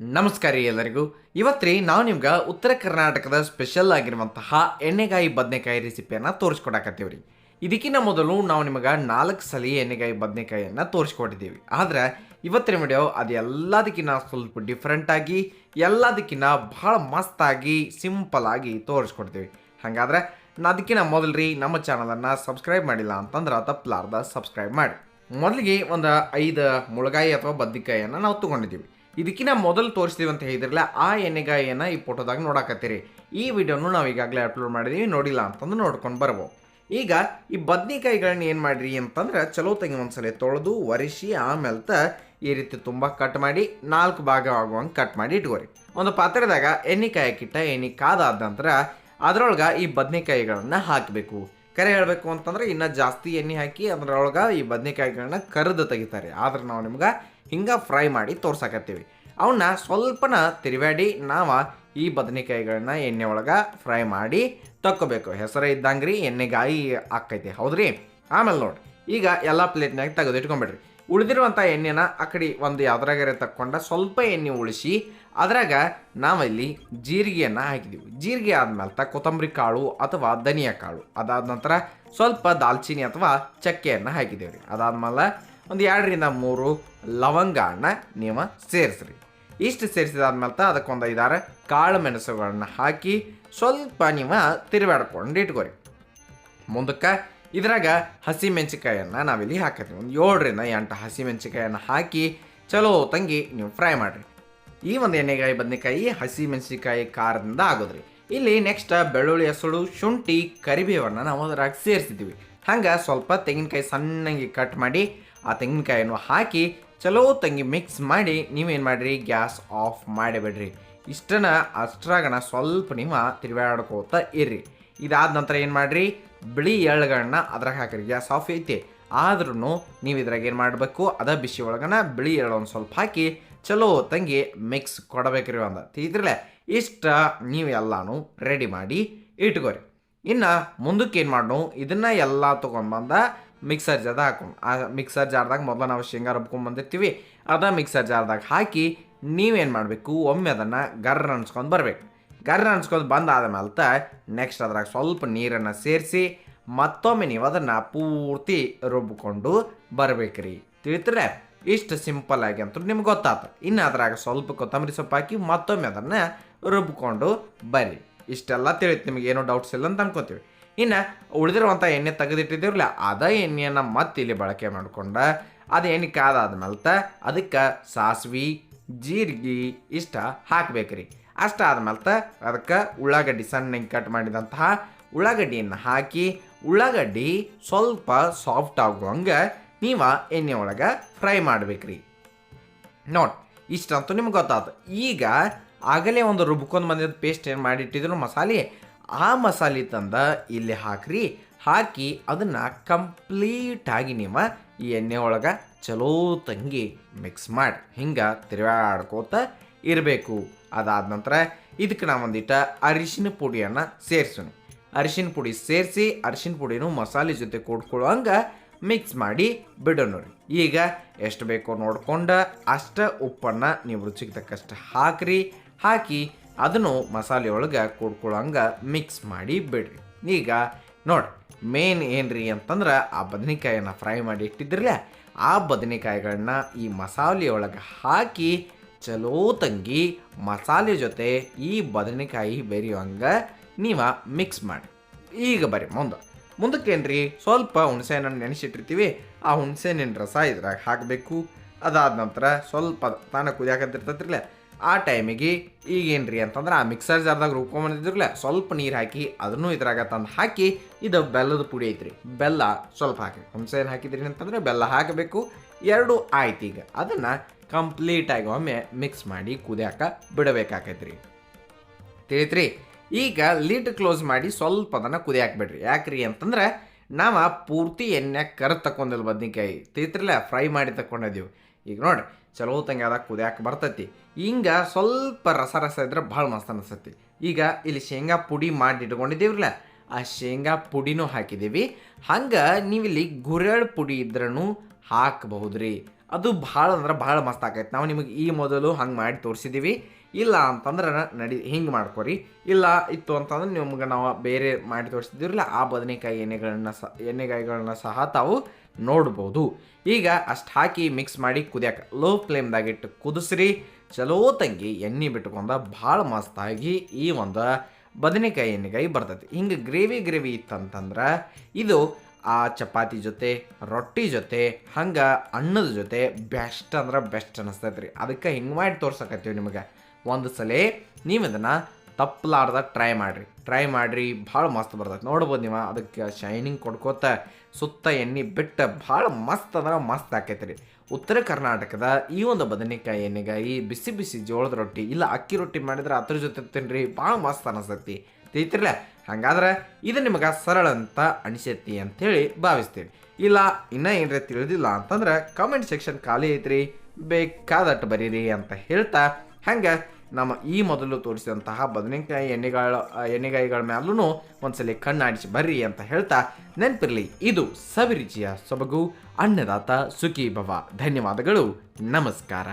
ನಮಸ್ಕಾರ ಎಲ್ಲರಿಗೂ. ಇವತ್ತು ನಾವು ನಿಮ್ಗೆ ಉತ್ತರ ಕರ್ನಾಟಕದ ಸ್ಪೆಷಲ್ ಆಗಿರುವಂತಹ ಎಣ್ಣೆಗಾಯಿ ಬದನೆಕಾಯಿ ರೆಸಿಪಿಯನ್ನು ತೋರಿಸ್ಕೊಡಕತ್ತೀವಿ ರೀ ಇದಕ್ಕಿಂತ ಮೊದಲು ನಾವು ನಿಮಗೆ ನಾಲ್ಕು ಸಲ ಎಣ್ಣೆಗಾಯಿ ಬದನೆಕಾಯಿಯನ್ನು ತೋರಿಸ್ಕೊಟ್ಟಿದ್ದೀವಿ. ಆದ್ರೆ ಇವತ್ತಿನ ವಿಡಿಯೋ ಅದೆಲ್ಲದಕ್ಕಿಂತ ಸ್ವಲ್ಪ ಡಿಫ್ರೆಂಟಾಗಿ ಎಲ್ಲದಕ್ಕಿಂತ ಭಾಳ ಮಸ್ತಾಗಿ ಸಿಂಪಲ್ ಆಗಿ ತೋರಿಸ್ಕೊಡ್ತೀವಿ. ಹಾಗಾದ್ರೆ ಅದಕ್ಕಿಂತ ಮೊದಲು ರೀ ನಮ್ಮ ಚಾನಲನ್ನು ಸಬ್ಸ್ಕ್ರೈಬ್ ಮಾಡಿಲ್ಲ ಅಂತಂದ್ರೆ ತಪ್ಪಲಾರ್ದ ಸಬ್ಸ್ಕ್ರೈಬ್ ಮಾಡಿ. ಮೊದಲಿಗೆ ಒಂದು ಐದು ಮುಳಗಾಯಿ ಅಥವಾ ಬದ್ನಿಕಾಯಿಯನ್ನು ನಾವು ತೊಗೊಂಡಿದ್ದೀವಿ. ಇದಕ್ಕಿಂತ ಮೊದಲು ತೋರಿಸ್ತೀವಿ ಅಂತ ಹೇಳಿದ್ರಲ್ಲ, ಆ ಎಣ್ಣೆಗಾಯಿಯನ್ನು ಈ ಫೋಟೋದಾಗ ನೋಡಕತ್ತೀರಿ. ಈ ವಿಡಿಯೋನು ನಾವು ಈಗಾಗಲೇ ಅಪ್ಲೋಡ್ ಮಾಡಿದ್ದೀವಿ ನೋಡಿಲ್ಲ ಅಂತಂದು ನೋಡ್ಕೊಂಡು ಬರ್ಬೋದು ಈಗ ಈ ಬದ್ನಿಕಾಯಿಗಳನ್ನ ಏನು ಮಾಡಿರಿ ಅಂತಂದ್ರೆ ಚಲೋ ತಂಗಿ ಒಂದ್ಸಲ ತೊಳೆದು ಒರೆಸಿ ಆಮೇಲೆ ತ ಈ ರೀತಿ ತುಂಬ ಕಟ್ ಮಾಡಿ, ನಾಲ್ಕು ಭಾಗ ಆಗುವಂಗೆ ಕಟ್ ಮಾಡಿ ಇಟ್ಕೋರಿ. ಒಂದು ಪಾತ್ರೆದಾಗ ಎಣ್ಣೆ ಕಿಟ್ಟ, ಎಣ್ಣೆ ಕಾದಾದ ನಂತರ ಅದರೊಳಗೆ ಈ ಬದ್ನೆಕಾಯಿಗಳನ್ನ ಹಾಕಬೇಕು. ಕರೆ ಹೇಳಬೇಕು ಅಂತಂದ್ರೆ ಇನ್ನೂ ಜಾಸ್ತಿ ಎಣ್ಣೆ ಹಾಕಿ ಅದರೊಳಗೆ ಈ ಬದ್ನೆಕಾಯಿಗಳನ್ನ ಕರೆದು ತೆಗಿತಾರೆ. ಆದ್ರೆ ನಾವು ನಿಮ್ಗೆ ಹಿಂಗೆ ಫ್ರೈ ಮಾಡಿ ತೋರ್ಸಾಕತ್ತೀವಿ. ಅವನ್ನ ಸ್ವಲ್ಪನ ತಿರುವಾಡಿ ನಾವು ಈ ಬದನೆಕಾಯಿಗಳನ್ನ ಎಣ್ಣೆ ಒಳಗೆ ಫ್ರೈ ಮಾಡಿ ತಕ್ಕೋಬೇಕು. ಹೆಸರು ಇದ್ದಂಗೆ ರೀ ಎಣ್ಣೆಗಾಯಿ ಆಕೈತಿ, ಹೌದ್ರಿ? ಆಮೇಲೆ ನೋಡಿ, ಈಗ ಎಲ್ಲ ಪ್ಲೇಟ್ನಾಗ ತೆಗೆದು ಇಟ್ಕೊಂಬಿಡ್ರಿ ಉಳಿದಿರುವಂಥ ಎಣ್ಣೆನ ಆ ಕಡೆ ಒಂದು ಯಾವ್ದ್ರಾಗಾರೆ ತಕ್ಕೊಂಡ ಸ್ವಲ್ಪ ಎಣ್ಣೆ ಉಳಿಸಿ ಅದ್ರಾಗ ನಾವಿಲ್ಲಿ ಜೀರಿಗೆಯನ್ನು ಹಾಕಿದ್ದೀವಿ ಜೀರಿಗೆ ಆದ್ಮೇಲೆ ತ ಕೊತ್ತಂಬರಿ ಕಾಳು ಅಥವಾ ಧನಿಯಾ ಕಾಳು, ಅದಾದ ನಂತರ ಸ್ವಲ್ಪ ದಾಲ್ಚಿನ್ನಿ ಅಥವಾ ಚಕ್ಕೆಯನ್ನು ಹಾಕಿದ್ದೀವಿ ರೀ ಅದಾದ್ಮೇಲೆ ಒಂದು ಎರಡರಿಂದ ಮೂರು ಲವಂಗನ ನೀವು ಸೇರಿಸ್ರಿ. ಇಷ್ಟು ಸೇರಿಸಿದಾದ್ಮೇಲೆ ಅದಕ್ಕೊಂದು ಐದಾರು ಕಾಳು ಮೆಣಸುಗಳನ್ನ ಹಾಕಿ ಸ್ವಲ್ಪ ನೀವು ತಿರುಗಾಡ್ಕೊಂಡು ಇಟ್ಕೊರಿ. ಮುಂದಕ್ಕೆ ಇದ್ರಾಗ ಹಸಿ ಮೆಣಸಿಕಾಯನ್ನು ನಾವಿಲ್ಲಿ ಹಾಕತ್ತೀವಿ. ಒಂದು ಏಳರಿಂದ ಎಂಟು ಹಸಿ ಮೆಣಸಿಕಾಯನ್ನು ಹಾಕಿ ಚಲೋ ತಂಗಿ ನೀವು ಫ್ರೈ ಮಾಡಿರಿ. ಈ ಒಂದು ಎಣ್ಣೆಗಾಯಿ ಬದನೆಕಾಯಿ ಹಸಿ ಮೆಣಸಿಕಾಯಿ ಖಾರದಿಂದ ಆಗೋದ್ರಿ. ಇಲ್ಲಿ ನೆಕ್ಸ್ಟ್ ಬೆಳ್ಳುಳ್ಳಿ ಹಸುಳು ಶುಂಠಿ, ಕರಿಬೇವನ್ನು ನಾವು ಅದ್ರಾಗ ಸೇರಿಸಿದ್ದೀವಿ ಹಂಗೆ ಸ್ವಲ್ಪ ತೆಂಗಿನಕಾಯಿ ಸಣ್ಣಗೆ ಕಟ್ ಮಾಡಿ ಆ ತೆಂಗಿನಕಾಯನ್ನು ಹಾಕಿ ಚಲೋ ತಂಗಿ ಮಿಕ್ಸ್ ಮಾಡಿ ನೀವೇನು ಮಾಡಿರಿ? Gas off ಮಾಡಿಬಿಡ್ರಿ. ಇಷ್ಟನ ಅಷ್ಟ್ರಾಗಣ ಸ್ವಲ್ಪ ನಿಮ್ಮ ತಿರುಗಾಡ್ಕೋತ ಇರ್ರಿ. ಇದಾದ ನಂತರ ಏನು ಮಾಡಿರಿ? ಬಿಳಿ ಎಳ್ಳುಗಳನ್ನ ಅದ್ರಾಗ ಹಾಕಿರಿ. ಗ್ಯಾಸ್ ಆಫ್ ಐತಿ. ಆದ್ರೂ ನೀವು ಇದ್ರಾಗ ಏನು ಮಾಡಬೇಕು? ಅದ ಬಿಸಿ ಒಳಗನ ಬಿಳಿ ಎಳ್ಳು ಒಂದು ಸ್ವಲ್ಪ ಹಾಕಿ ಚಲೋ ತಂಗಿ ಮಿಕ್ಸ್ ಕೊಡಬೇಕ್ರಿ ಒಂದು. ತಿಳಿದ್ರಲ್ಲ ಇಷ್ಟ ನೀವೆಲ್ಲನೂ ರೆಡಿ ಮಾಡಿ ಇಟ್ಕೋರಿ. ಇನ್ನು ಮುಂದಕ್ಕೆ ಏನು ಮಾಡೋಣ ಇದನ್ನು ಎಲ್ಲ ತೊಗೊಂಡ್ಬಂದ ಮಿಕ್ಸರ್ ಜಾರ್ದಾಗ ಹಾಕೊಂಡು ಆ ಮಿಕ್ಸರ್ ಜಾರ್ದಾಗ ಮೊದಲು ನಾವು ಶೇಂಗಾ ರುಬ್ಕೊಂಡ್ ಬಂದಿರ್ತೀವಿ ಅದ ಮಿಕ್ಸರ್ ಜಾರ್ದಾಗ ಹಾಕಿ ನೀವೇನು ಮಾಡಬೇಕು, ಒಮ್ಮೆ ಅದನ್ನು ಗರ್ರ ಅನ್ಸ್ಕೊಂಡು ಬರಬೇಕು. ಗರ್ರ ಅನ್ಸ್ಕೊಂಡು ಬಂದಾದ ಮೇಲೆ ನೆಕ್ಸ್ಟ್ ಅದ್ರಾಗ ಸ್ವಲ್ಪ ನೀರನ್ನು ಸೇರಿಸಿ, ಮತ್ತೊಮ್ಮೆ ನೀವು ಅದನ್ನು ಪೂರ್ತಿ ರುಬ್ಕೊಂಡು ಬರ್ಬೇಕ್ರಿ. ತಿಳಿತ್ರೆ ಇಷ್ಟು ಸಿಂಪಲ್ ಆಗಿ ಅಂತ ನಿಮ್ಗೆ ಗೊತ್ತಾತು. ಇನ್ನು ಅದ್ರಾಗ ಸ್ವಲ್ಪ ಕೊತ್ತಂಬರಿ ಸೊಪ್ಪು ಹಾಕಿ ಮತ್ತೊಮ್ಮೆ ಅದನ್ನು ರುಬ್ಕೊಂಡು ಬರ್ರಿ. ಇಷ್ಟೆಲ್ಲ ತಿಳಿತು ನಿಮಗೆ, ಏನೋ ಡೌಟ್ಸ್ ಇಲ್ಲ ಅಂತ ಅನ್ಕೋತೀವಿ. ಇನ್ನು ಉಳಿದಿರುವಂಥ ಎಣ್ಣೆ ತೆಗೆದಿಟ್ಟಿದ್ದೀರಲ್ಲ ಅದ ಎಣ್ಣೆಯನ್ನು ಮತ್ತೆ ಇಲ್ಲಿ ಬಳಕೆ ಮಾಡ್ಕೊಂಡ, ಅದು ಎಣ್ಣೆ ಕಾದಾದ್ಮೇಲೆ ಅದಕ್ಕೆ ಸಾಸ್ವಿ, ಜೀರಿಗೆ ಇಷ್ಟ ಹಾಕ್ಬೇಕ್ರಿ. ಅಷ್ಟ ಆದ್ಮೇಲೆ ಅದಕ್ಕೆ ಉಳ್ಳಾಗಡ್ಡಿ ಸಣ್ಣಗೆ ಕಟ್ ಮಾಡಿದಂತಹ ಉಳ್ಳಾಗಡ್ಡಿಯನ್ನು ಹಾಕಿ, ಉಳ್ಳಾಗಡ್ಡಿ ಸ್ವಲ್ಪ ಸಾಫ್ಟ್ ಆಗುವಂಗೆ ನೀವು ಎಣ್ಣೆ ಒಳಗೆ ಫ್ರೈ ಮಾಡಬೇಕ್ರಿ. ನೋಡಿ, ಇಷ್ಟಂತೂ ನಿಮ್ಗೆ ಗೊತ್ತಾಯ್ತು ಈಗ ಆಗಲೇ ಒಂದು ರುಬ್ಕೊಂಡು ಬಂದಿದ್ದ ಪೇಸ್ಟ್ ಏನು ಮಾಡಿಟ್ಟಿದ್ರು ಮಸಾಲೆ ಆ ಮಸಾಲೆ ತಂದ ಇಲ್ಲಿ ಹಾಕ್ರಿ. ಹಾಕಿ ಅದನ್ನು ಕಂಪ್ಲೀಟಾಗಿ ನೀವು ಈ ಎಣ್ಣೆ ಒಳಗೆ ಚಲೋ ತಂಗಿ ಮಿಕ್ಸ್ ಮಾಡಿ. ಹಿಂಗೆ ತಿರುಗಾಡ್ಕೋತ ಇರಬೇಕು. ಅದಾದ ನಂತರ ಇದಕ್ಕೆ ನಾವು ಒಂದಿಟ್ಟ ಅರಿಶಿನ ಪುಡಿಯನ್ನು ಸೇರಿಸೋಣ. ಅರಿಶಿನ ಪುಡಿ ಸೇರಿಸಿ ಅರಿಶಿನ ಪುಡಿನೂ ಮಸಾಲೆ ಜೊತೆ ಕೊಡ್ಕೊಳ್ಳೋಂಗೆ ಮಿಕ್ಸ್ ಮಾಡಿ ಬಿಡೋಣ ರೀ ಈಗ ಎಷ್ಟು ಬೇಕೋ ನೋಡ್ಕೊಂಡು ಅಷ್ಟ ಉಪ್ಪನ್ನು ನೀವು ರುಚಿಗೆ ತಕ್ಕಷ್ಟು ಹಾಕ್ರಿ. ಹಾಕಿ ಅದನ್ನು ಮಸಾಲೆ ಒಳಗೆ ಕೂಡ್ಕೊಳ್ಳೋಂಗೆ ಮಿಕ್ಸ್ ಮಾಡಿ ಬಿಡ್ರಿ. ಈಗ ನೋಡಿ ಮೇನ್ ಏನ್ರಿ ಅಂತಂದ್ರೆ ಆ ಬದನೆಕಾಯಿಯನ್ನು ಫ್ರೈ ಮಾಡಿ ಇಟ್ಟಿದ್ರಲ್ಲ, ಆ ಬದನೆಕಾಯಿಗಳನ್ನ ಈ ಮಸಾಲೆ ಒಳಗೆ ಹಾಕಿ ಚಲೋ ತಂಗಿ ಮಸಾಲೆ ಜೊತೆ ಈ ಬದನೆಕಾಯಿ ಬೆರೆಯುವಂಗೆ ನೀವು ಮಿಕ್ಸ್ ಮಾಡಿ. ಈಗ ಬರ್ರಿ ಮುಂದೆ. ಮುಂದಕ್ಕೇನ್ರಿ, ಸ್ವಲ್ಪ ಹುಣಸೆಹಣ್ಣು ನೆನೆಸಿಟ್ಟಿರ್ತೀವಿ, ಆ ಹುಣಸೆಹಣ್ಣಿನ ರಸ ಇದ್ರಾಗ ಹಾಕಬೇಕು. ಅದಾದ ನಂತರ ಸ್ವಲ್ಪ ತಾನ ಕುದಿಯಾಕತ್ತಿರ್ತೈತ್ರಲ್ಲ ಆ ಟೈಮಿಗೆ ಈಗೇನ್ರಿ ಅಂತಂದ್ರೆ ಆ ಮಿಕ್ಸರ್ ಜಾರ್ದಾಗ ರುಬ್ಕೊಂಬಂದಿದ್ರಲ್ಲ ಸ್ವಲ್ಪ ನೀರು ಹಾಕಿ ಅದನ್ನು ಇದ್ರಾಗ ತಂದು ಹಾಕಿ ಇದು ಬೆಲ್ಲದ ಪುಡಿ ಐತ್ರಿ. ಬೆಲ್ಲ ಸ್ವಲ್ಪ ಹಾಕಿ. ಹುಣಸೆಹಣ್ಣು ಹಾಕಿದ್ರಿ ಅಂತಂದ್ರೆ ಬೆಲ್ಲ ಹಾಕಬೇಕು. ಎರಡು ಆಯ್ತು ಈಗ. ಅದನ್ನು ಕಂಪ್ಲೀಟಾಗಿ ಒಮ್ಮೆ ಮಿಕ್ಸ್ ಮಾಡಿ ಕುದಿಯಾಕ ಬಿಡಬೇಕಾಕೈತ್ರಿ. ತಿಳಿತ್ರಿ? ಈಗ ಲಿಡ್ ಕ್ಲೋಸ್ ಮಾಡಿ ಸ್ವಲ್ಪ ಅದನ್ನು ಕುದಿಯಾಕ ಬಿಡ್ರಿ ಯಾಕ್ರಿ ಅಂತಂದ್ರೆ ನಾವು ಪೂರ್ತಿ ಎಣ್ಣೆ ಕರ್ ತಕೊಂಡಿಲ್ಲ ಬದ್ನಿಕಾಯಿ. ತಿಳಿತ್ರಲ್ಲ ಫ್ರೈ ಮಾಡಿ ತಗೊಂಡಿದ್ದೀವಿ ಈಗ ನೋಡ್ರಿ, ಚಲೋ ತಂಗಿ ಅದಾಗ ಕುದಿಯಾಕ ಬರ್ತೈತಿ. ಹಿಂಗೆ ಸ್ವಲ್ಪ ರಸ ರಸ ಇದ್ರೆ ಭಾಳ ಮಸ್ತ್ ಅನಿಸ್ತೈತಿ. ಈಗ ಇಲ್ಲಿ ಶೇಂಗಾ ಪುಡಿ ಮಾಡಿ ಇಟ್ಕೊಂಡಿದ್ದೀವ್ರಲ್ಲ, ಆ ಶೇಂಗಾ ಪುಡಿನೂ ಹಾಕಿದ್ದೀವಿ. ಹಂಗೆ ನೀವಿಲ್ಲಿ ಗುರಳ್ ಪುಡಿ ಇದ್ರೂ ಹಾಕಬಹುದ್ರಿ. ಅದು ಭಾಳ ಅಂದ್ರೆ ಭಾಳ ಮಸ್ತ್ ಆಕೈತಿ. ನಾವು ನಿಮಗೆ ಈ ಮೊದಲು ಹಂಗೆ ಮಾಡಿ ತೋರಿಸಿದ್ದೀವಿ. ಇಲ್ಲ ಅಂತಂದ್ರೆ ನಡಿ, ಹಿಂಗೆ ಮಾಡ್ಕೊರಿ. ಇಲ್ಲ ಇತ್ತು ಅಂತಂದ್ರೆ ನಿಮ್ಗೆ ನಾವು ಬೇರೆ ಮಾಡಿ ತೋರಿಸಿದಿರಲ್ಲ ಆ ಬದನೆಕಾಯಿ ಎಣ್ಣೆಗಳನ್ನ ಸಹ ಎಣ್ಣೆಗಾಯಿಗಳನ್ನ ಸಹ ತಾವು ನೋಡ್ಬೋದು. ಈಗ ಅಷ್ಟು ಹಾಕಿ ಮಿಕ್ಸ್ ಮಾಡಿ ಕುದಿಯಕ ಲೋ ಫ್ಲೇಮ್ದಾಗಿಟ್ಟು ಕುದಿಸ್ರಿ. ಚಲೋ ತಂಗಿ ಎಣ್ಣೆ ಬಿಟ್ಕೊಂಡ ಭಾಳ ಮಸ್ತಾಗಿ ಈ ಒಂದು ಬದನೆಕಾಯಿ ಎಣ್ಣೆಗಾಯಿ ಬರ್ತೈತಿ. ಹಿಂಗೆ ಗ್ರೇವಿ ಗ್ರೇವಿ ಇತ್ತಂತಂದ್ರೆ ಇದು ಆ ಚಪಾತಿ ಜೊತೆ, ರೊಟ್ಟಿ ಜೊತೆ, ಹಂಗೆ ಅನ್ನದ ಜೊತೆ ಬೆಸ್ಟ್ ಅಂದ್ರೆ ಬೆಸ್ಟ್ ಅನಿಸ್ತೈತೆ ರೀ ಅದಕ್ಕೆ ಹಿಂಗೆ ಮಾಡಿ ತೋರ್ಸಕತ್ತೀವಿ ನಿಮಗೆ. ಒಂದು ಸಲ ನೀವು ಇದನ್ನು ತಪ್ಪಲಾರ್ದ ಟ್ರೈ ಮಾಡಿರಿ. ಟ್ರೈ ಮಾಡಿರಿ, ಭಾಳ ಮಸ್ತ್ ಬರ್ತೈತೆ. ನೋಡ್ಬೋದು ನೀವು, ಅದಕ್ಕೆ ಶೈನಿಂಗ್ ಕೊಡ್ಕೋತ ಸುತ್ತ ಎಣ್ಣೆ ಬಿಟ್ಟು ಭಾಳ ಮಸ್ತ್ ಅಂದ್ರೆ ಮಸ್ತ್ ಆಕೈತೆ ರೀ ಉತ್ತರ ಕರ್ನಾಟಕದ ಈ ಒಂದು ಬದನೆಕಾಯಿ ಎಣ್ಣೆಗಾಯಿ ಬಿಸಿ ಬಿಸಿ ಜೋಳದ ರೊಟ್ಟಿ ಇಲ್ಲ ಅಕ್ಕಿ ರೊಟ್ಟಿ ಮಾಡಿದ್ರೆ ಅದ್ರ ಜೊತೆ ತಿನ್ರಿ ಭಾಳ ಮಸ್ತ್ ಅನಿಸ್ತೈತಿ. ತಿಳಿತಿರ್ಲ? ಹಂಗಾದ್ರೆ ಇದು ನಿಮಗೆ ಸರಳ ಅಂತ ಅನಿಸೈತಿ ಅಂಥೇಳಿ ಭಾವಿಸ್ತೀವಿ. ಇಲ್ಲ, ಇನ್ನೂ ಏನರ ತಿಳಿದಿಲ್ಲ ಅಂತಂದ್ರೆ ಕಾಮೆಂಟ್ ಸೆಕ್ಷನ್ ಖಾಲಿ ಐತ್ರಿ. ಬೇಕಾದಟ್ಟು ಬರೀರಿ ಅಂತ ಹೇಳ್ತಾ ಹಂಗೆ ನಮ್ಮ ಈ ಮೊದಲು ತೋರಿಸಿದಂತಹ ಬದನೆಕಾಯಿ ಎಣ್ಣೆಗಾಳ ಎಣ್ಣೆಗಾಯಿಗಳ ಮ್ಯಾಲೂ ಒಂದ್ಸಲಿ ಕಣ್ಣಾಡಿಸಿ ಬರ್ರಿ ಅಂತ ಹೇಳ್ತಾ ನೆನಪಿರಲಿ, ಇದು ಸವಿರುಚಿಯ ಸೊಬಗು, ಅನ್ನದಾತ ಸುಖಿ ಭವ ಧನ್ಯವಾದಗಳು, ನಮಸ್ಕಾರ.